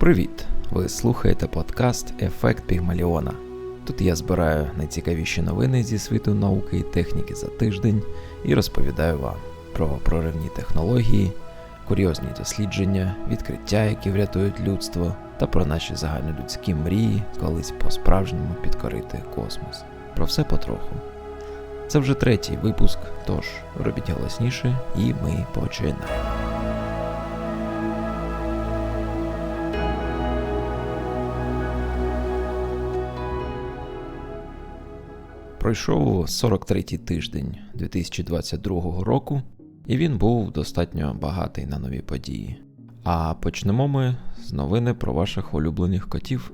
Привіт! Ви слухаєте подкаст Ефект Пігмаліона. Тут я збираю найцікавіші новини зі світу науки і техніки за тиждень і розповідаю вам про проривні технології, курйозні дослідження, відкриття, які врятують людство, та про наші загальнолюдські мрії колись по-справжньому підкорити космос. Про все потроху. Це вже третій випуск, тож робіть голосніше, і ми починаємо. Пройшов 43-й тиждень 2022 року, і він був достатньо багатий на нові події. А почнемо ми з новини про ваших улюблених котів.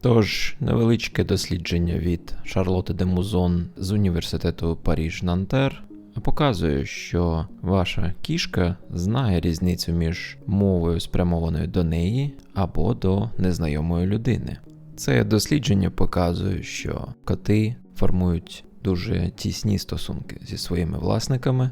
Тож, невеличке дослідження від Шарлоти де Музон з університету Паріж Нантер показує, що ваша кішка знає різницю між мовою, спрямованою до неї або до незнайомої людини. Це дослідження показує, що коти формують дуже тісні стосунки зі своїми власниками,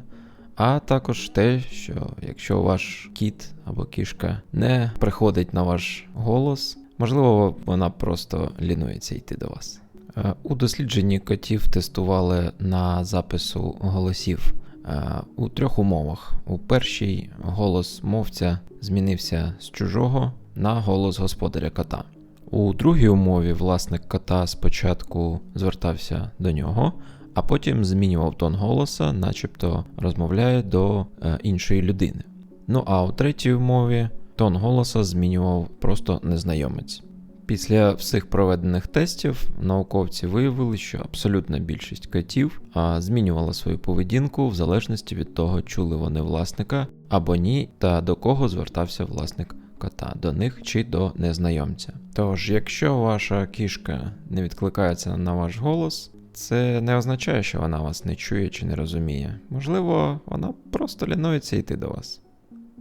а також те, що якщо ваш кіт або кішка не приходить на ваш голос, можливо, вона просто лінується йти до вас. Е, у дослідженні котів тестували на запису голосів е, у трьох умовах. У першій голос мовця змінився з чужого на голос господаря кота. У другій умові власник кота спочатку звертався до нього, а потім змінював тон голоса, начебто розмовляє до е, іншої людини. Ну а у третій умові тон голоса змінював просто незнайомець. Після всіх проведених тестів науковці виявили, що абсолютна більшість котів змінювала свою поведінку в залежності від того, чули вони власника або ні, та до кого звертався власник кота, до них чи до незнайомця. Тож, якщо ваша кішка не відкликається на ваш голос, це не означає, що вона вас не чує чи не розуміє. Можливо, вона просто лінується йти до вас.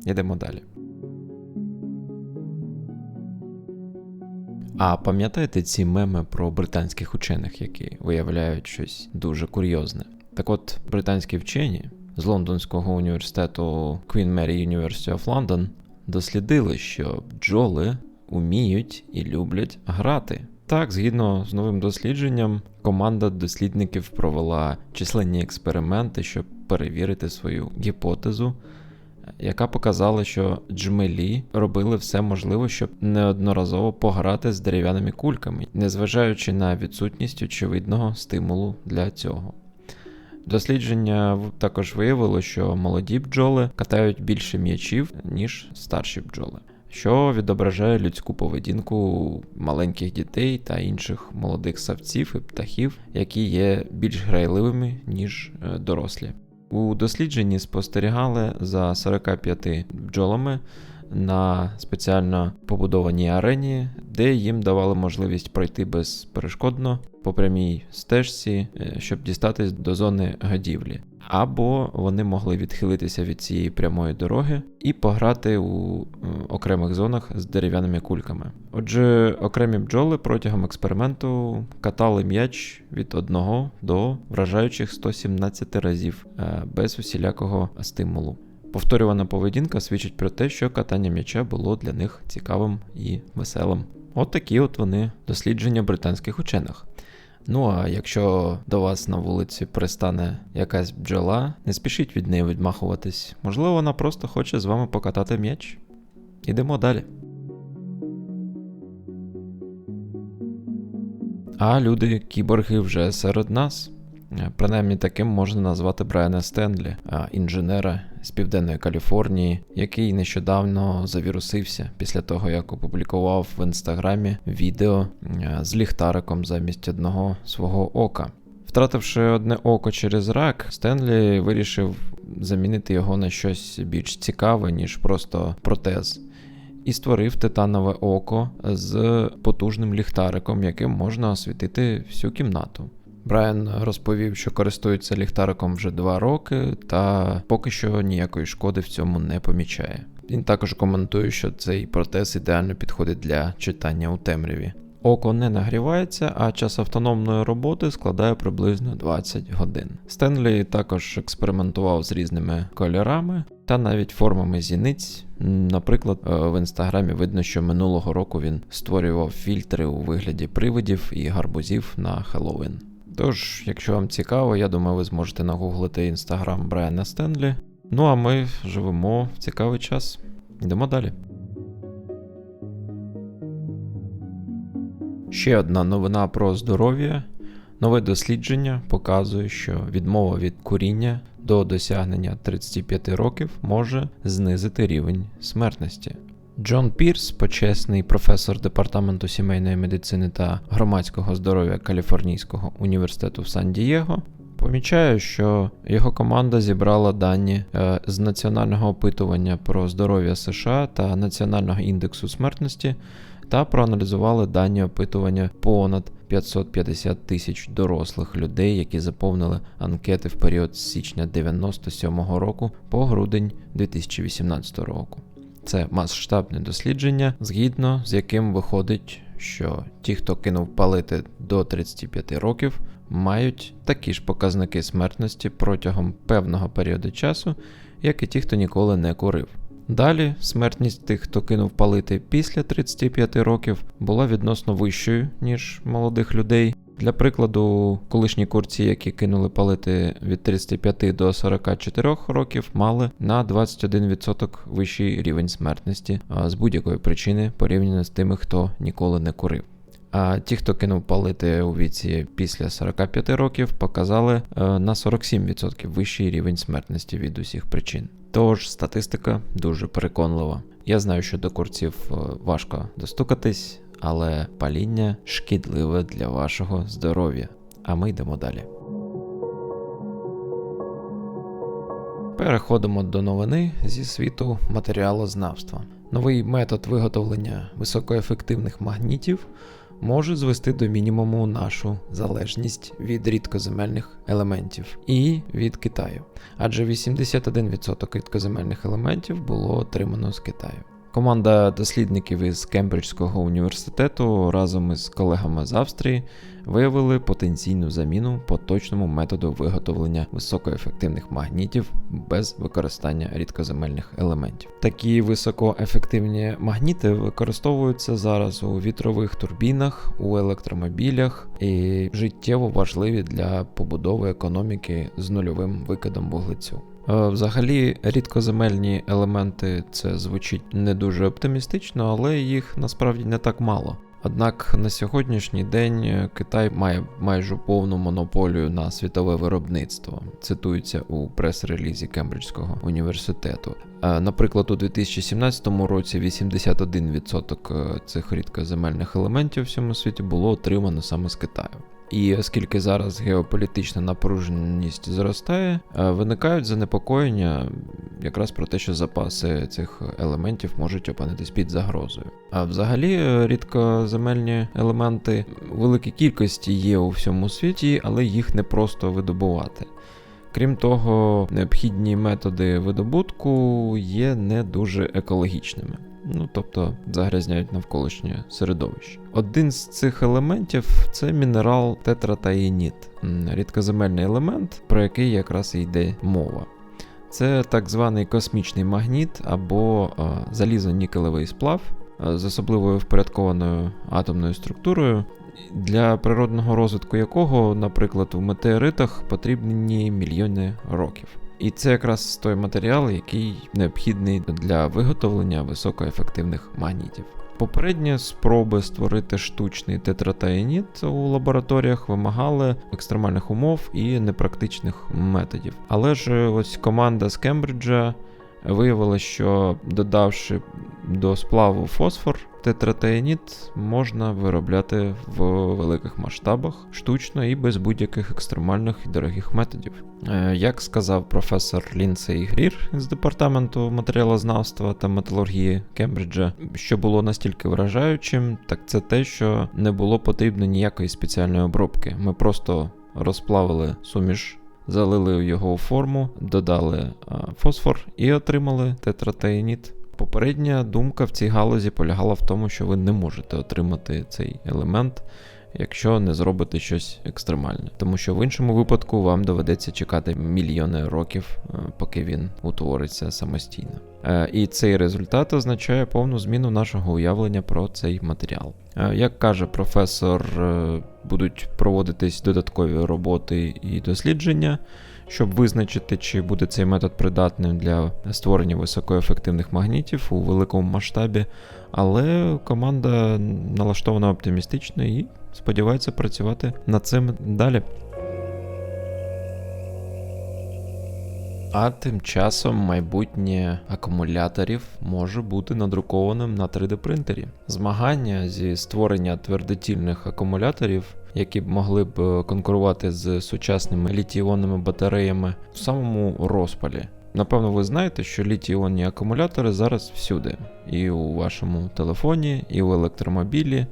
Йдемо далі. А пам'ятаєте ці меми про британських учених, які виявляють щось дуже курйозне? Так от, британські вчені з Лондонського університету Queen Mary University of London дослідили, що бджоли уміють і люблять грати. Так, згідно з новим дослідженням, команда дослідників провела численні експерименти, щоб перевірити свою гіпотезу, яка показала, що джмелі робили все можливе, щоб неодноразово пограти з дерев'яними кульками, незважаючи на відсутність очевидного стимулу для цього. Дослідження також виявило, що молоді бджоли катають більше м'ячів, ніж старші бджоли, що відображає людську поведінку маленьких дітей та інших молодих савців і птахів, які є більш грайливими, ніж е, дорослі. У дослідженні спостерігали за 45 бджолами на спеціально побудованій арені, де їм давали можливість пройти безперешкодно по прямій стежці, е, щоб дістатись до зони гадівлі. Або вони могли відхилитися від цієї прямої дороги і пограти у е, окремих зонах з дерев'яними кульками. Отже, окремі бджоли протягом експерименту катали м'яч від 1 до вражаючих 117 разів е, без усілякого стимулу. Повторювана поведінка свідчить про те, що катання м'яча було для них цікавим і веселим. От такі от вони дослідження британських учених. Ну а якщо до вас на вулиці пристане якась бджола, не спішіть від неї відмахуватись. Можливо, вона просто хоче з вами покатати м'яч. Ідемо далі. А люди кіборги вже серед нас. Е, принаймні таким можна назвати Брайана Стенлі, е, інженера з Південної Каліфорнії, який нещодавно завірусився після того, як опублікував в інстаграмі відео е, з ліхтариком замість одного свого ока. Втративши одне око через рак, Стенлі вирішив замінити його на щось більш цікаве, ніж просто протез. І створив титанове око з потужним ліхтариком, яким можна освітити всю кімнату. Брайан розповів, що користується ліхтариком вже два роки, та поки що ніякої шкоди в цьому не помічає. Він також коментує, що цей протез ідеально підходить для читання у темряві. Око не нагрівається, а час автономної роботи складає приблизно 20 годин. Стенлі також експериментував з різними кольорами, та навіть формами зіниць. Наприклад, е, в інстаграмі видно, що минулого року він створював фільтри у вигляді привидів і гарбузів на Хеллоуін. Тож, якщо вам цікаво, я думаю, ви зможете нагуглити інстаграм Брайана Стенлі. Ну а ми живемо в цікавий час. Йдемо далі. Ще одна новина про здоров'я. Нове дослідження показує, що відмова від куріння до досягнення 35 років може знизити рівень смертності. Джон Пірс, почесний професор департаменту сімейної медицини та громадського здоров'я Каліфорнійського університету в Сан-Дієго, помічає, що його команда зібрала дані е, з національного опитування про здоров'я США та національного індексу смертності та проаналізували дані опитування понад 550 тисяч дорослих людей, які заповнили анкети в період з січня 97-го року по грудень 2018 року. Це масштабне дослідження, згідно з яким виходить, що ті, хто кинув палити до 35 років, мають такі ж показники смертності протягом певного періоду часу, як і ті, хто ніколи не курив. Далі смертність тих, хто кинув палити після 35 років, була відносно вищою, ніж молодих людей. Для прикладу, колишні курці, які кинули палити від 35 до 44 років, мали на 21% вищий рівень смертності з будь-якої причини порівняно з тими, хто ніколи не курив. А ті, хто кинув палити у віці після 45 років, показали е, на 47% вищий рівень смертності від усіх причин. Тож статистика дуже переконлива. Я знаю, що до курців е, важко достукатись, але паління шкідливе для вашого здоров'я. А ми йдемо далі. Переходимо до новини зі світу матеріалознавства. Новий метод виготовлення високоефективних магнітів може звести до мінімуму нашу залежність від рідкоземельних елементів і від Китаю, адже 81% рідкоземельних елементів було отримано з Китаю. Команда дослідників із Кембриджського університету разом із колегами з Австрії виявили потенційну заміну поточному методу виготовлення високоефективних магнітів без використання рідкоземельних елементів. Такі високоефективні магніти використовуються зараз у вітрових турбінах, у електромобілях і життєво важливі для побудови економіки з нульовим викидом вуглецю. Е, Взагалі, рідкоземельні елементи це звучить не дуже оптимістично, але їх насправді не так мало. Однак на сьогоднішній день Китай має майже повну монополію на світове виробництво, цитується у прес-релізі Кембриджського університету. Е, Наприклад, у 2017 році 81% цих рідкоземельних елементів в всьому світі було отримано саме з Китаю. І оскільки зараз геополітична напруженість зростає, е, виникають занепокоєння якраз про те, що запаси цих елементів можуть опинитись під загрозою. А взагалі е, рідкоземельні елементи у великій кількості є у всьому світі, але їх не просто видобувати. Крім того, необхідні методи видобутку є не дуже екологічними. Ну, тобто загрязняють навколишнє середовище. Один з цих елементів це мінерал тетратаєніт, рідкоземельний елемент, про який якраз і йде мова. Це так званий космічний магніт або залізо-нікелевий сплав з особливою впорядкованою атомною структурою, для природного розвитку якого, наприклад, у метеоритах потрібні мільйони років. І це якраз той матеріал, який необхідний для виготовлення високоефективних магнітів. Попередні спроби створити штучний тетратаєніт у лабораторіях вимагали екстремальних умов і непрактичних методів. Але ж ось команда з Кембриджа виявила, що додавши до сплаву фосфор, тетратаєніт можна виробляти в великих масштабах штучно і без будь-яких екстремальних і дорогих методів. Е, Як сказав професор Лінсей Грір з департаменту матеріалознавства та металургії Кембриджа, що було настільки вражаючим, так це те, що не було потрібно ніякої спеціальної обробки. Ми просто розплавили суміш. Залили його у форму, додали фосфор і отримали тетратаєніт. Попередня думка в цій галузі полягала в тому, що ви не можете отримати цей елемент якщо не зробите щось екстремальне. Тому що в іншому випадку вам доведеться чекати мільйони років, е, поки він утвориться самостійно. Е, І цей результат означає повну зміну нашого уявлення про цей матеріал. Е, Як каже професор, будуть проводитись додаткові роботи і дослідження, щоб визначити, чи буде цей метод придатним для створення високоефективних магнітів у великому масштабі. Але команда налаштована оптимістично і сподівається працювати над цим далі. А тим часом майбутнє акумуляторів може бути надрукованим на 3D принтері. Змагання зі створення твердотільних акумуляторів, які б могли б е, конкурувати з сучасними літій-іонними батареями, в самому розпалі. Напевно, ви знаєте, що літій-іонні акумулятори зараз всюди. І у вашому телефоні, і у електромобілі,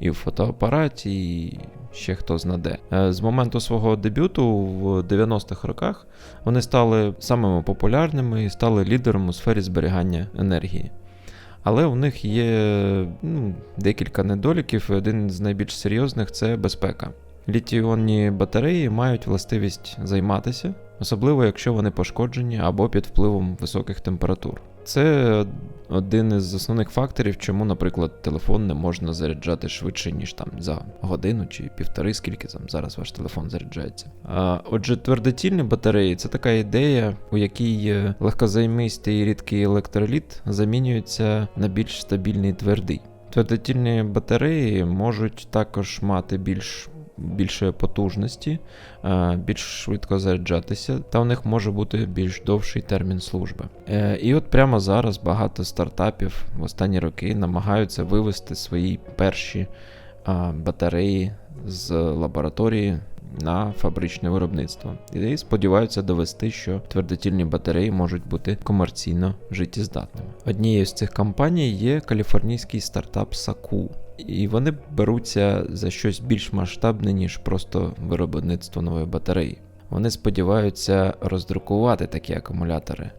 і в фотоапараті, і ще хто знаде. Е, З моменту свого дебюту в 90-х роках вони стали самими популярними і стали лідером у сфері зберігання енергії. Але у них є ну, декілька недоліків, один з найбільш серйозних це безпека. Літій-іонні батареї мають властивість займатися, особливо якщо вони пошкоджені або під впливом високих температур. Це один із основних факторів, чому, наприклад, телефон не можна заряджати швидше, ніж там за годину чи півтори, скільки там зараз ваш телефон заряджається. А, отже, твердотільні батареї це така ідея, у якій е, легкозаймистий і рідкий електроліт замінюється на більш стабільний твердий. Твердотільні батареї можуть також мати більш більше потужності, е, більш швидко заряджатися, та у них може бути більш довший термін служби. Е, І от прямо зараз багато стартапів в останні роки намагаються вивести свої перші батареї з лабораторії на фабричне виробництво. І сподіваються довести, що твердотільні батареї можуть бути комерційно життєздатними. Однією з цих компаній є каліфорнійський стартап Saku. І вони беруться за щось більш масштабне, ніж просто виробництво нової батареї. Вони сподіваються роздрукувати такі акумулятори.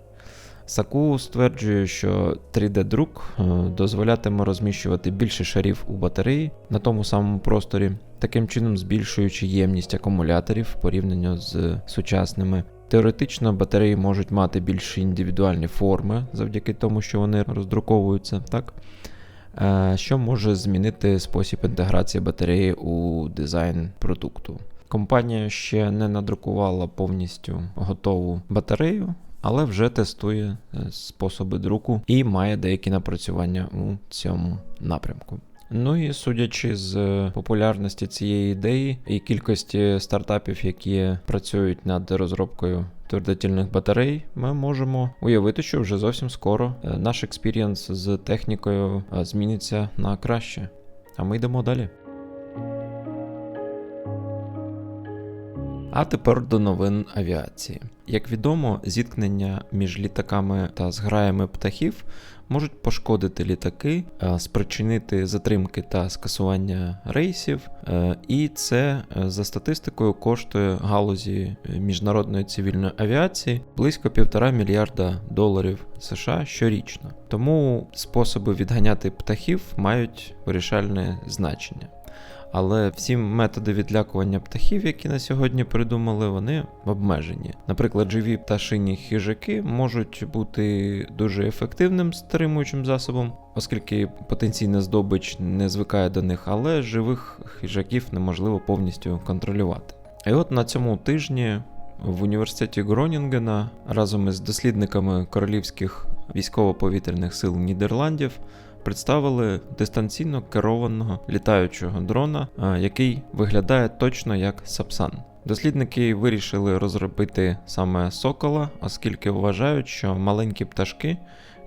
Саку стверджує, що 3D-друк е, дозволятиме розміщувати більше шарів у батареї на тому самому просторі, таким чином збільшуючи ємність акумуляторів порівняно з сучасними. Теоретично батареї можуть мати більш індивідуальні форми завдяки тому, що вони роздруковуються, так? Е, що може змінити спосіб інтеграції батареї у дизайн продукту. Компанія ще не надрукувала повністю готову батарею, але вже тестує е, способи друку і має деякі напрацювання у цьому напрямку. Ну і судячи з популярності цієї ідеї і кількості стартапів, які працюють над розробкою твердотільних батарей, ми можемо уявити, що вже зовсім скоро е, наш експірієнс з технікою зміниться на краще. А ми йдемо далі. А тепер до новин авіації. Як відомо, зіткнення між літаками та зграями птахів можуть пошкодити літаки, е, спричинити затримки та скасування рейсів, е, і це е, за статистикою коштує галузі міжнародної цивільної авіації близько півтора мільярда доларів США щорічно. Тому способи відганяти птахів мають вирішальне значення. Але всі методи відлякування птахів, які на сьогодні придумали, вони обмежені. Наприклад, живі пташині хижаки можуть бути дуже ефективним стримуючим засобом, оскільки потенційна здобич не звикає до них, але живих хижаків неможливо повністю контролювати. І от на цьому тижні в університеті Гронінгена разом із дослідниками королівських військово-повітряних сил Нідерландів представили дистанційно керованого літаючого дрона, який виглядає точно як Сапсан. Дослідники вирішили розробити саме сокола, оскільки вважають, що маленькі пташки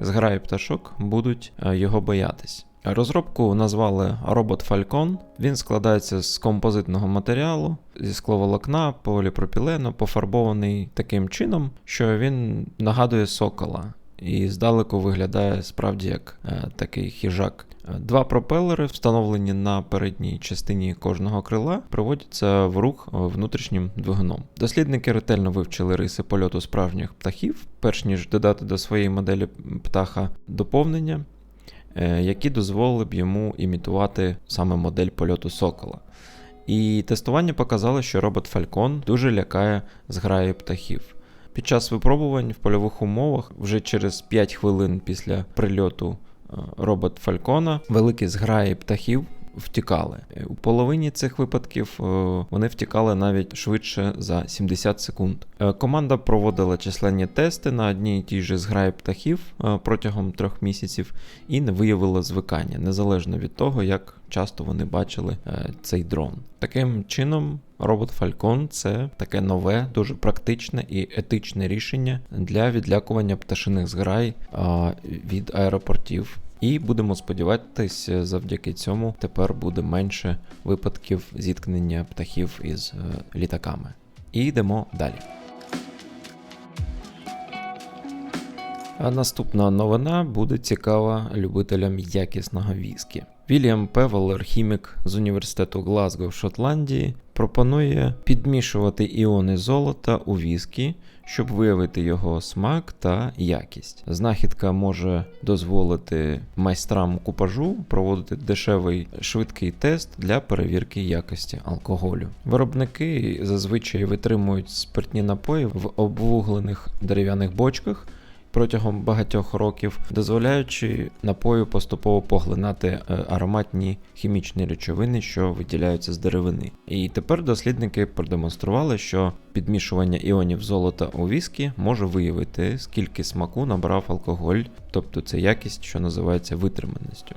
зграї пташок будуть його боятись. Розробку назвали робот Falcon. Він складається з композитного матеріалу, зі скловолокна, поліпропілену, пофарбований таким чином, що він нагадує сокола і здалеку виглядає справді як е, такий хижак. Два пропелери, встановлені на передній частині кожного крила, проводяться в рух внутрішнім двигуном. Дослідники ретельно вивчили риси польоту справжніх птахів, перш ніж додати до своєї моделі птаха доповнення, е, які дозволили б йому імітувати саме модель польоту сокола. І тестування показало, що робот Falcon дуже лякає зграї птахів. Під час випробувань в польових умовах вже через 5 хвилин після прильоту е, робот Фалькона великі зграї птахів втікали. У половині цих випадків е, вони втікали навіть швидше за 70 секунд. Е, команда проводила численні тести на одній і тій же зграї птахів протягом трьох місяців і не виявила звикання, незалежно від того, як часто вони бачили цей дрон. Таким чином, робот Falcon це таке нове, дуже практичне і етичне рішення для відлякування пташиних зграй від аеропортів. І будемо сподіватися, завдяки цьому тепер буде менше випадків зіткнення птахів із е, літаками. І йдемо далі. А наступна новина буде цікава любителям якісного віскі. Вільям Певелер, хімік з університету Глазго в Шотландії, пропонує підмішувати іони золота у віскі, щоб виявити його смак та якість. Знахідка може дозволити майстрам купажу проводити дешевий швидкий тест для перевірки якості алкоголю. Виробники зазвичай витримують спиртні напої в обвуглених дерев'яних бочках протягом багатьох років, дозволяючи напою поступово поглинати е, ароматні хімічні речовини, що виділяються з деревини. І тепер дослідники продемонстрували, що підмішування іонів золота у віскі може виявити, скільки смаку набрав алкоголь, тобто це якість, що називається витриманістю.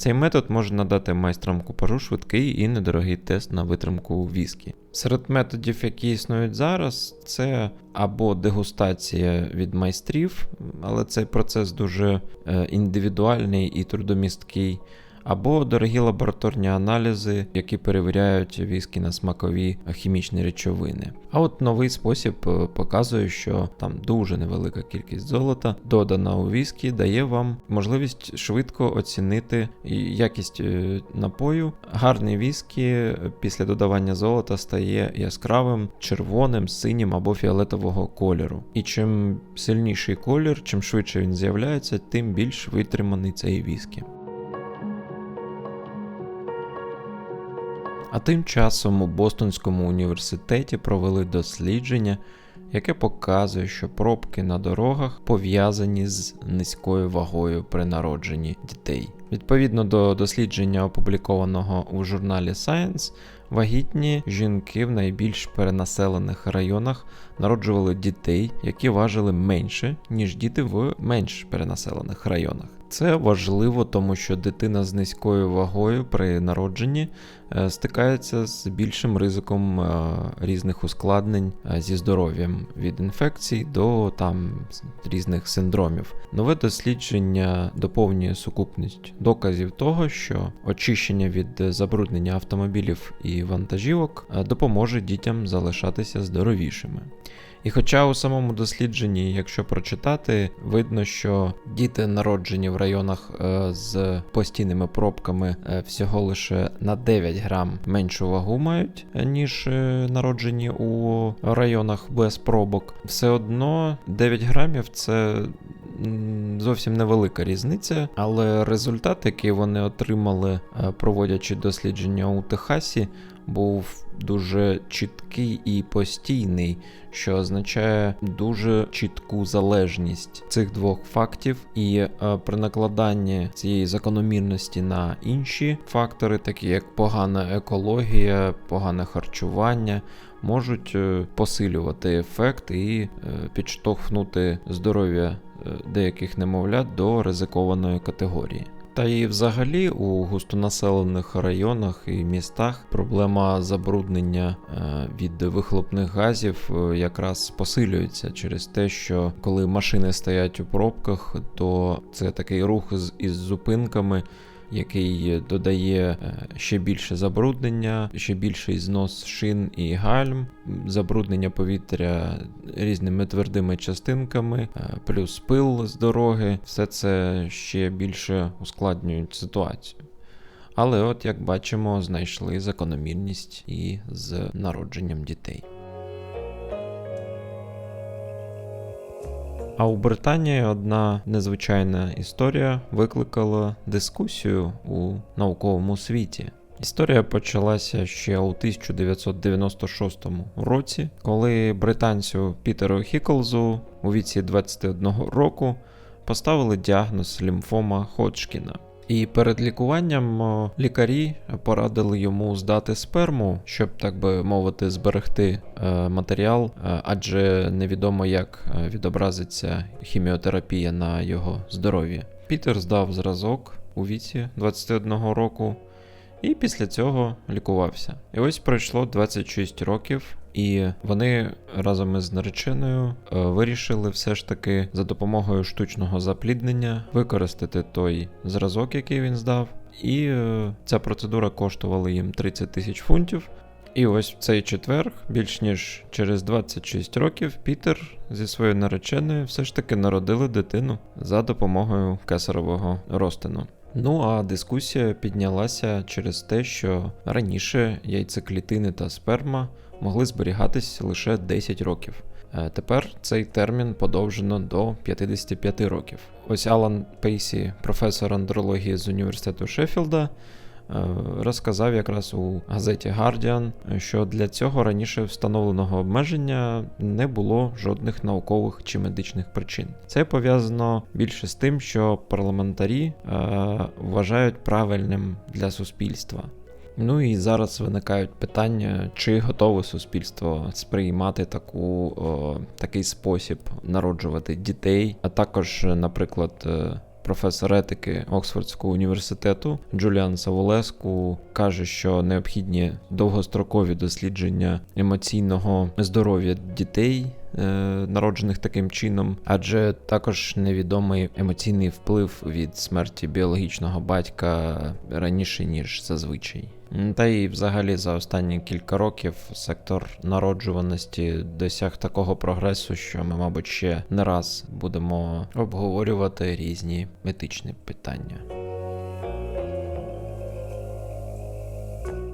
Цей метод може надати майстрам купажу швидкий і недорогий тест на витримку віскі. Серед методів, які існують зараз, це або дегустація від майстрів, але цей процес дуже е, індивідуальний і трудомісткий або дорогі лабораторні аналізи, які перевіряють віскі на смакові хімічні речовини. А от новий спосіб е, показує, що там дуже невелика кількість золота, додана у віскі, дає вам можливість швидко оцінити якість е, напою. Гарний віскі е, після додавання золота стає яскравим, червоним, синім або фіолетового кольору. І чим сильніший колір, чим швидше він з'являється, тим більш витриманий цей віскі. А тим часом у Бостонському університеті провели дослідження, яке показує, що пробки на дорогах пов'язані з низькою вагою при народженні дітей. Відповідно до дослідження, опублікованого у журналі Science, вагітні жінки в найбільш перенаселених районах народжували дітей, які важили менше, ніж діти в менш перенаселених районах. Це важливо, тому що дитина з низькою вагою при народженні е, стикається з більшим ризиком е, різних ускладнень е, зі здоров'ям від інфекцій до там різних синдромів. Нове дослідження доповнює сукупність доказів того, що очищення від забруднення автомобілів і вантажівок допоможе дітям залишатися здоровішими. І хоча у самому дослідженні, якщо прочитати, видно, що діти народжені в районах е, з постійними пробками е, всього лише на 9 грам меншу вагу мають, е, ніж народжені у районах без пробок, все одно 9 грамів це. Зовсім невелика різниця, але результат, який вони отримали, проводячи дослідження у Техасі, був дуже чіткий і постійний, що означає дуже чітку залежність цих двох фактів, і е, при накладанні цієї закономірності на інші фактори, такі як погана екологія, погане харчування. Можуть е, посилювати ефект і е, підштовхнути здоров'я деяких немовлят до ризикованої категорії. Та і взагалі у густонаселених районах і містах проблема забруднення е, від вихлопних газів е, якраз посилюється через те, що коли машини стоять у пробках, то це такий рух із зупинками який додає е, ще більше забруднення, ще більший знос шин і гальм, забруднення повітря різними твердими частинками, е, плюс пил з дороги. Все це ще більше ускладнюють ситуацію. Але, от як бачимо, знайшли закономірність і з народженням дітей. А у Британії одна незвичайна історія викликала дискусію у науковому світі. Історія почалася ще у 1996 році, коли британцю Пітеру Хіклзу у віці 21 року поставили діагноз лімфома Ходжкіна. І перед лікуванням лікарі порадили йому здати сперму, щоб, так би мовити, зберегти е, матеріал, е, адже невідомо, як е, відобразиться хіміотерапія на його здоров'ї. Пітер здав зразок у віці 21 року. І після цього лікувався. І ось пройшло 26 років, і вони разом із нареченою е, вирішили все ж таки за допомогою штучного запліднення використати той зразок, який він здав. І е, ця процедура коштувала їм 30 тисяч фунтів. І ось в цей четвер, більш ніж через 26 років, Пітер зі своєю нареченою все ж таки народили дитину за допомогою кесарового розтину. Ну а дискусія піднялася через те, що раніше яйцеклітини та сперма могли зберігатись лише 10 років. Е, Тепер цей термін подовжено до 55 років. Ось Алан Пейсі, професор андрології з університету Шеффілда, е, розказав якраз у газеті Guardian, що для цього раніше встановленого обмеження не було жодних наукових чи медичних причин. Це пов'язано більше з тим, що парламентарі е, вважають правильним для суспільства. Ну і зараз виникають питання, чи готове суспільство сприймати таку, о, такий спосіб народжувати дітей, а також, наприклад, е, професор етики Оксфордського університету Джуліан Саволеску каже, що необхідні довгострокові дослідження емоційного здоров'я дітей. Е, Народжених таким чином, адже також невідомий емоційний вплив від смерті біологічного батька раніше ніж зазвичай. Та й взагалі за останні кілька років сектор народжуваності досяг такого прогресу, що ми, мабуть, ще не раз будемо обговорювати різні етичні питання.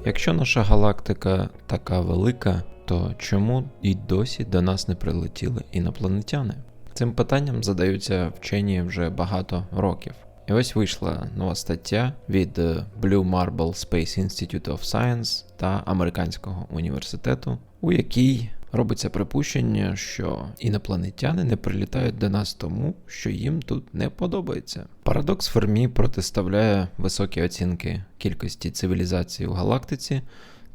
Якщо наша галактика така велика, то чому і досі до нас не прилетіли інопланетяни? Цим питанням задаються вчені вже багато років. І ось вийшла нова стаття від е, Blue Marble Space Institute of Science та Американського університету, у якій робиться припущення, що інопланетяни не прилітають до нас тому, що їм тут не подобається. Парадокс Фермі протиставляє високі оцінки кількості цивілізацій у галактиці.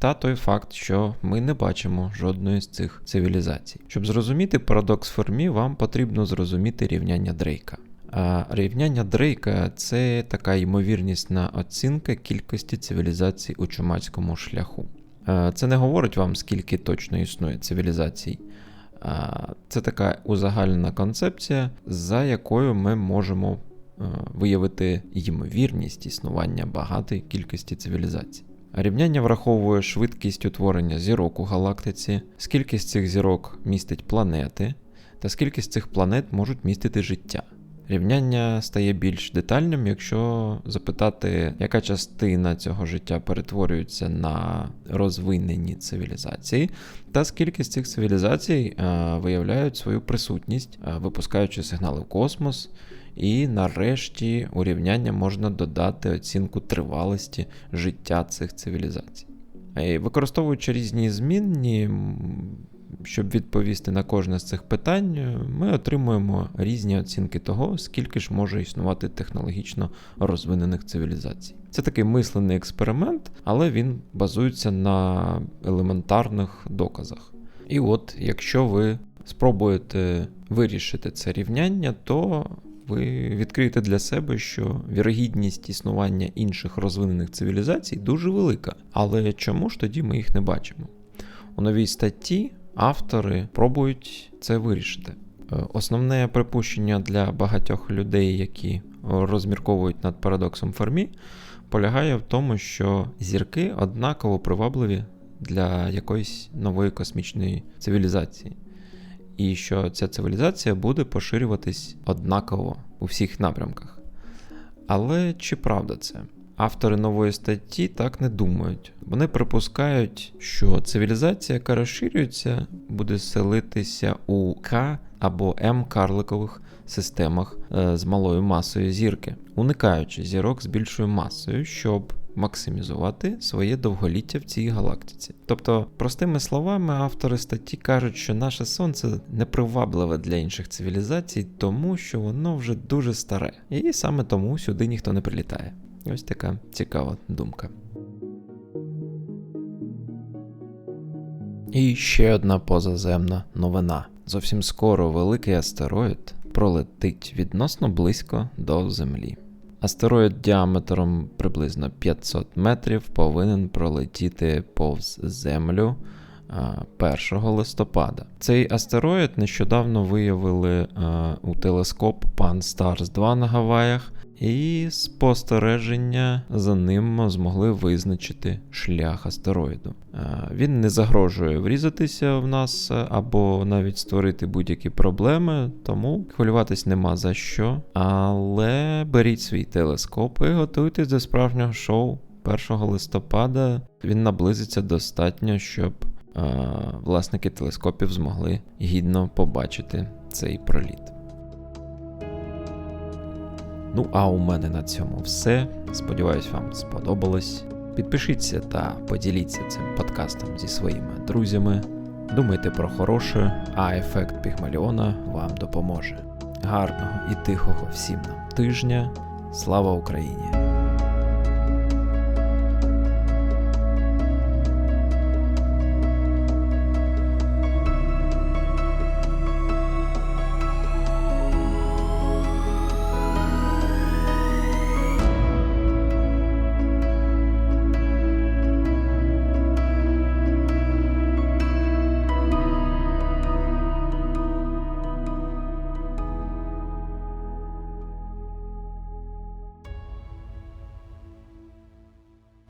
Та той факт, що ми не бачимо жодної з цих цивілізацій. Щоб зрозуміти парадокс Фермі, вам потрібно зрозуміти рівняння Дрейка. А рівняння Дрейка це така ймовірнісна оцінка кількості цивілізацій у чумацькому шляху. Це не говорить вам, скільки точно існує цивілізацій. Це така узагальнена концепція, за якою ми можемо е, виявити ймовірність існування багатої кількості цивілізацій. Рівняння враховує швидкість утворення зірок у галактиці, скільки з цих зірок містить планети, та скільки з цих планет можуть містити життя. Рівняння стає більш детальним, якщо запитати, яка частина цього життя перетворюється на розвинені цивілізації, та скільки з цих цивілізацій е, виявляють свою присутність, е, випускаючи сигнали в космос. І нарешті у рівняння можна додати оцінку тривалості життя цих цивілізацій. Використовуючи різні змінні, щоб відповісти на кожне з цих питань, ми отримуємо різні оцінки того, скільки ж може існувати технологічно розвинених цивілізацій. Це такий мислений експеримент, але він базується на елементарних доказах. І от, якщо ви спробуєте вирішити це рівняння, то ви відкриєте для себе, що вірогідність існування інших розвинених цивілізацій дуже велика. Але чому ж тоді ми їх не бачимо? У новій статті автори пробують це вирішити. Е, Основне припущення для багатьох людей, які розмірковують над парадоксом Фермі, полягає в тому, що зірки однаково привабливі для якоїсь нової космічної цивілізації. І що ця цивілізація буде поширюватись однаково у всіх напрямках. Але чи правда це? Автори нової статті так не думають. Вони припускають, що цивілізація, яка розширюється, буде селитися у К або М карликових системах е, з малою масою зірки, уникаючи зірок з більшою масою, щоб максимізувати своє довголіття в цій галактиці. Тобто, простими словами, автори статті кажуть, що наше сонце непривабливе для інших цивілізацій, тому що воно вже дуже старе, і саме тому сюди ніхто не прилітає. Ось така цікава думка. І ще одна позаземна новина. Зовсім скоро великий астероїд пролетить відносно близько до Землі. Астероїд діаметром приблизно 500 метрів повинен пролетіти повз Землю 1 листопада. Цей астероїд нещодавно виявили у телескоп Pan Stars 2 на Гаваях, і спостереження за ним змогли визначити шлях астероїду. Він не загрожує врізатися в нас або навіть створити будь-які проблеми, тому хвилюватись нема за що. Але беріть свій телескоп і готуйтесь до справжнього шоу. 1 листопада він наблизиться достатньо, щоб власники телескопів змогли гідно побачити цей проліт. Ну, а у мене на цьому все. Сподіваюсь, вам сподобалось. Підпишіться та поділіться цим подкастом зі своїми друзями. Думайте про хороше, а ефект Пігмаліона вам допоможе. Гарного і тихого всім нам тижня. Слава Україні!